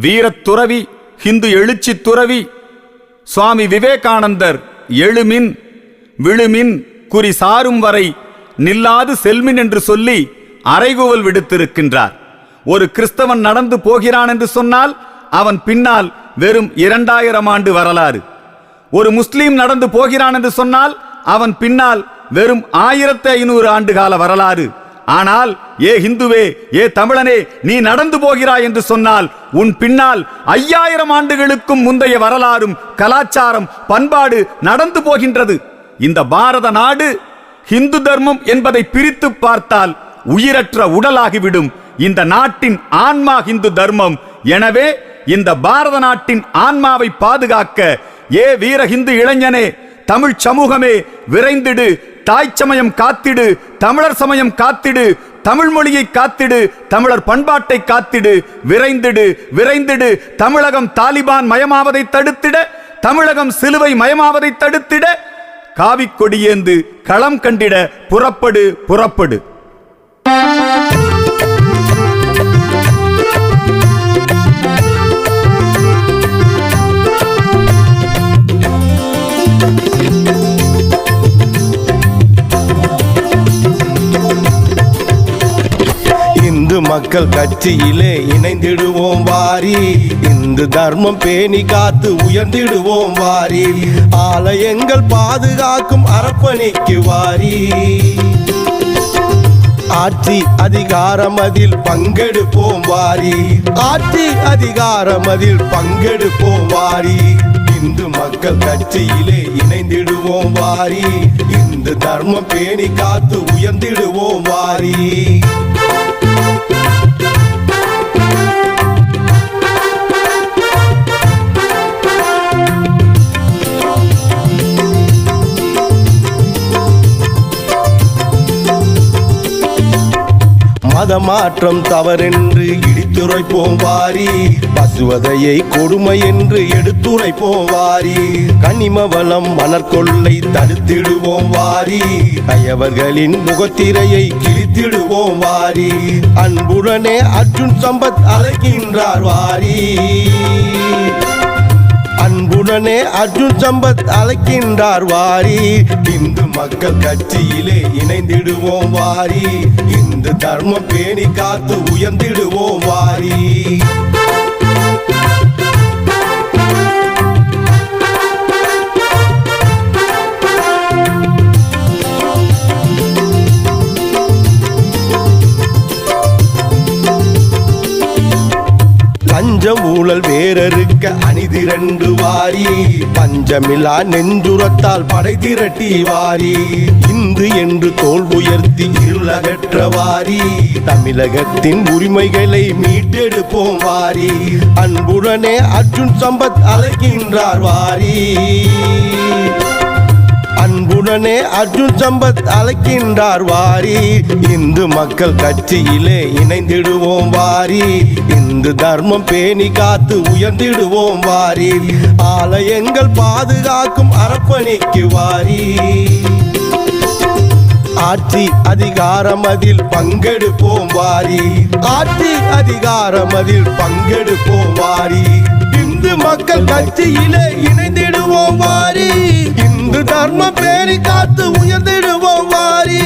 வீரத் துறவி ஹிந்து எழுச்சி துறவி சுவாமி விவேகானந்தர் எழுமின் விழுமின் குறி சாரும் வரை நில்லாது செல்மின் என்று சொல்லி அறைகூவல் விடுத்திருக்கின்றார். ஒரு கிறிஸ்தவன் நடந்து போகிறான் என்று சொன்னால் அவன் பின்னால் வெறும் இரண்டாயிரம் ஆண்டு வரலாறு. ஒரு முஸ்லீம் நடந்து போகிறான் என்று சொன்னால் அவன் பின்னால் வெறும் ஆயிரத்தி ஐநூறு ஆண்டு கால வரலாறு. ஆனால் ஏ ஹிந்துவே ஏ தமிழனே நீ நடந்து போகிறாய் என்று சொன்னால் உன் பின்னால் ஐயாயிரம் ஆண்டுகளுக்கும் முந்தைய வரலாறும் கலாச்சாரம் பண்பாடு நடந்து போகின்றது. இந்த பாரத நாடு ஹிந்து தர்மம் என்பதை பிரித்து பார்த்தால் உயிரற்ற உடலாகிவிடும். இந்த நாட்டின் ஆன்மா ஹிந்து தர்மம். எனவே இந்த பாரத நாட்டின் ஆன்மாவை பாதுகாக்க ஏ வீர ஹிந்து இளைஞனே தமிழ் சமூகமே விரைந்திடு தாய்ச்சமயம் காத்திடு தமிழர் சமயம் காத்திடு தமிழ் மொழியை காத்திடு தமிழர் பண்பாட்டை காத்திடு விரைந்திடு விரைந்திடு. தமிழகம் தாலிபான் மயமாவதை தடுத்திட தமிழகம் சிலுவை மயமாவதை தடுத்திட. காவிக் கொடியேந்து களம் கண்டிட புறப்படு புறப்படு. மக்கள் கட்சியிலே இணைந்திடுவோம் வாரி. இந்து தர்மம் பேணி காத்து உயர்ந்திடுவோம் வாரி. ஆலயங்கள் பாதுகாக்கும் அரப்பணிக்கு வாரி. ஆட்சி அதிகாரம் அதில் பங்கெடுப்போம் வாரி. ஆட்சி அதிகாரம் அதில் பங்கெடுப்போம் வாரி. இந்து மக்கள் கட்சியிலே இணைந்திடுவோம் வாரி. இந்து தர்மம் பேணி காத்து உயர்ந்திடுவோம் வாரி. மதமாற்றம் தவறென்று இடித்துரைப்போம் வாரி. பசுவதையை கொடுமை என்று எடுத்துரைப்போம் வாரி. கனிம வளம் மலர்கொள்ளை தடுத்திடுவோம் வாரி. கயவர்களின் முகத்திரையை கிழித்திடுவோம் வாரி. அன்புடனே அர்ஜுன் சம்பத் அழைக்கின்றார் வாரி. உடனே அர்ஜுன் சம்பத் அழைக்கின்றார் வாரி. இந்து மக்கள் கட்சியிலே இணைந்திடுவோம் வாரி. இந்து தர்மம் பேணி காத்து உயர்ந்திடுவோம் வாரி. லஞ்சம் ஊழல் வேறறுக்க அணிதிரண்டு வாரி. பஞ்சமிலா நெஞ்சுரத்தால் படை திரட்டி வாரி. இந்து என்று தோல் உயர்த்தி இருளகற்ற வாரி. தமிழகத்தின் உரிமைகளை மீட்டெடுப்போம் வாரி. அன்புடனே அர்ஜுன் சம்பத் அழைக்கின்றார் வாரி. அன்புடனே அர்ஜுன் சம்பத் அழைக்கின்றார் வாரி. இந்து மக்கள் கட்சியிலே இணைந்திடுவோம் வாரி. இந்து தர்மம் பேணி காத்து உயர்ந்திடுவோம் வாரி ஆலயங்கள் பாதுகாக்கும் அரப்பணிக்கு வாரி ஆட்சி அதிகாரம் அதில் பங்கெடுப்போம் வாரி ஆட்சி அதிகாரம் அதில் பங்கெடுப்போம் வாரி இந்து மக்கள் கட்சியிலே இணைந்திடுவோம் வாரி இந்து தர்ம பேரி காத்து உயர்ந்திடுவோம் வாரி